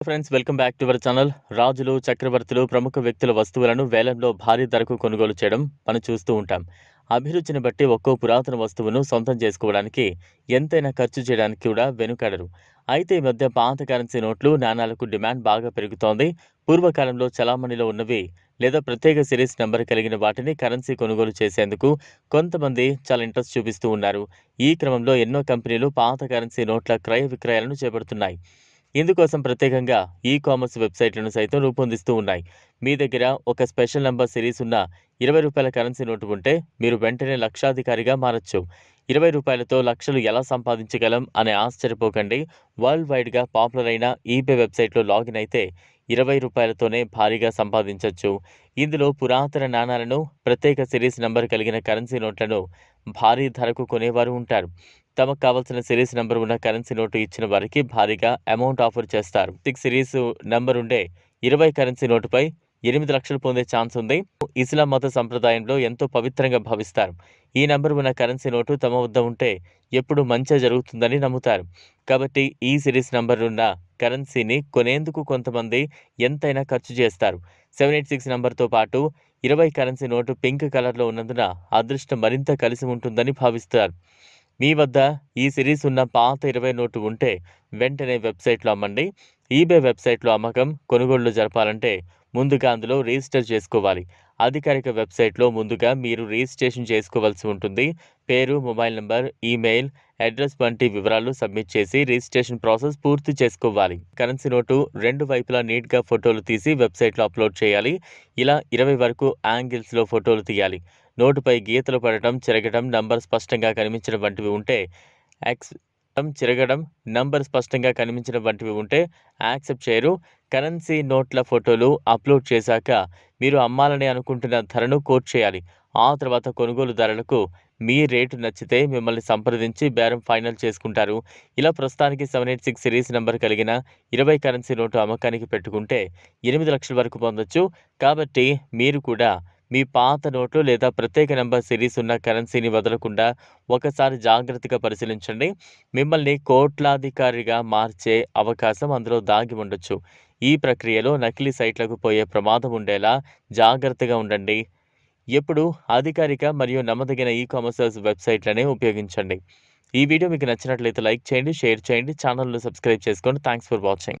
Friends welcome back to our channel రాజులు చక్రవర్తులు ప్రముఖ వ్యక్తుల వస్తువులను వేలంలో భారీ ధరకు కొనుగోలు చేయడం మనం చూస్తూ ఉంటాం. అభిరుచిని బట్టి ఒక్కో పురాతన వస్తువును సొంతం చేసుకోవడానికి ఎంతైనా ఖర్చు చేయడానికి కూడా వెనుకడరు. అయితే ఈ మధ్య పాత కరెన్సీ నోట్లు నాణాలకు డిమాండ్ బాగా పెరుగుతోంది. పూర్వకాలంలో చలామణిలో ఉన్నవి లేదా ప్రత్యేక సిరీస్ నెంబర్ కలిగిన వాటిని కరెన్సీ కొనుగోలు చేసేందుకు కొంతమంది చాలా ఇంట్రెస్ట్ చూపిస్తూ ఉన్నారు. ఈ క్రమంలో ఎన్నో కంపెనీలు పాత కరెన్సీ నోట్ల క్రయ విక్రయాలను చేపడుతున్నాయి. ఇందుకోసం ప్రత్యేకంగా ఈ కామర్స్ వెబ్సైట్లను సైతం రూపొందిస్తూ ఉన్నాయి. మీ దగ్గర ఒక స్పెషల్ నంబర్ సిరీస్ ఉన్న ఇరవై రూపాయల కరెన్సీ నోటు ఉంటే మీరు వెంటనే లక్షాధికారిగా మారచ్చు. ఇరవై రూపాయలతో లక్షలు ఎలా సంపాదించగలం అనే ఆశ్చర్యపోకండి. వరల్డ్ వైడ్గా పాపులర్ అయిన ఈబే వెబ్సైట్లో లాగిన్ అయితే ఇరవై రూపాయలతోనే భారీగా సంపాదించవచ్చు ఇందులో పురాతన నాణాలను ప్రత్యేక సిరీస్ నంబర్ కలిగిన కరెన్సీ నోట్లను భారీ ధరకు కొనేవారు ఉంటారు. తమకు కావాల్సిన సిరీస్ నెంబర్ ఉన్న కరెన్సీ నోటు ఇచ్చిన వారికి భారీగా అమౌంట్ ఆఫర్ చేస్తారు. సిక్స్ సిరీస్ నెంబర్ ఉండే ఇరవై కరెన్సీ నోటుపై ఎనిమిది లక్షలు పొందే ఛాన్స్ ఉంది. ఇస్లాం మత సంప్రదాయంలో ఎంతో పవిత్రంగా భావిస్తారు. ఈ నెంబర్ ఉన్న కరెన్సీ నోటు తమ వద్ద ఉంటే ఎప్పుడు మంచి జరుగుతుందని నమ్ముతారు. కాబట్టి ఈ సిరీస్ నంబర్ ఉన్న కరెన్సీని కొనేందుకు కొంతమంది ఎంతైనా ఖర్చు చేస్తారు. సెవెన్ ఎయిట్ సిక్స్ నంబర్తో పాటు ఇరవై కరెన్సీ నోటు పింక్ కలర్లో ఉన్నందున అదృష్టం మరింత కలిసి ఉంటుందని భావిస్తారు. మీ వద్ద ఈ సిరీస్ ఉన్న పాత ఇరవై నోటు ఉంటే వెంటనే వెబ్సైట్లో అమ్మండి. ఈబే వెబ్సైట్లో అమ్మకం కొనుగోళ్ళు జరపాలంటే ముందుగా అందులో రిజిస్టర్ చేసుకోవాలి. అధికారిక వెబ్సైట్లో ముందుగా మీరు రిజిస్ట్రేషన్ చేసుకోవాల్సి ఉంటుంది. పేరు మొబైల్ నంబర్ ఈమెయిల్ అడ్రస్ వంటి వివరాలు సబ్మిట్ చేసి రిజిస్ట్రేషన్ ప్రాసెస్ పూర్తి చేసుకోవాలి. కరెన్సీ నోటు రెండు వైపులా నీట్గా ఫోటోలు తీసి వెబ్సైట్లో అప్లోడ్ చేయాలి. ఇలా ఇరవై వరకు యాంగిల్స్లో ఫోటోలు తీయాలి. నోటుపై గీతలు పడటం చిరగడం నంబర్ స్పష్టంగా కనిపించడం వంటివి ఉంటే యాక్స్ చిరగడం నంబర్ స్పష్టంగా కనిపించడం వంటివి ఉంటే యాక్సెప్ట్ చేయరు. కరెన్సీ నోట్ల ఫోటోలు అప్లోడ్ చేశాక మీరు అమ్మాలని అనుకుంటున్న ధరను కోట్ చేయాలి. ఆ తర్వాత కొనుగోలుదారులకు మీ రేటు నచ్చితే మిమ్మల్ని సంప్రదించి బేరం ఫైనల్ చేసుకుంటారు. ఇలా ప్రస్తుతానికి seven eight six series number కలిగిన ఇరవై కరెన్సీ నోటు అమ్మకానికి పెట్టుకుంటే ఎనిమిది లక్షల వరకు పొందొచ్చు. కాబట్టి మీరు కూడా మీ పాత నోట్లు లేదా ప్రత్యేక నెంబర్ సిరీస్ ఉన్న కరెన్సీని వదలకుండా ఒకసారి జాగ్రత్తగా పరిశీలించండి. మిమ్మల్ని కోట్లాధికారిగా మార్చే అవకాశం అందులో దాగి ఉండొచ్చు. ఈ ప్రక్రియలో నకిలీ సైట్లకు పోయే ప్రమాదం ఉండేలా జాగ్రత్తగా ఉండండి. ఎప్పుడు అధికారిక మరియు నమ్మదగిన ఈ కామర్స్ వెబ్సైట్లనే ఉపయోగించండి. ఈ వీడియో మీకు నచ్చినట్లయితే లైక్ చేయండి షేర్ చేయండి ఛానల్ను సబ్స్క్రైబ్ చేసుకోండి. Thanks for watching.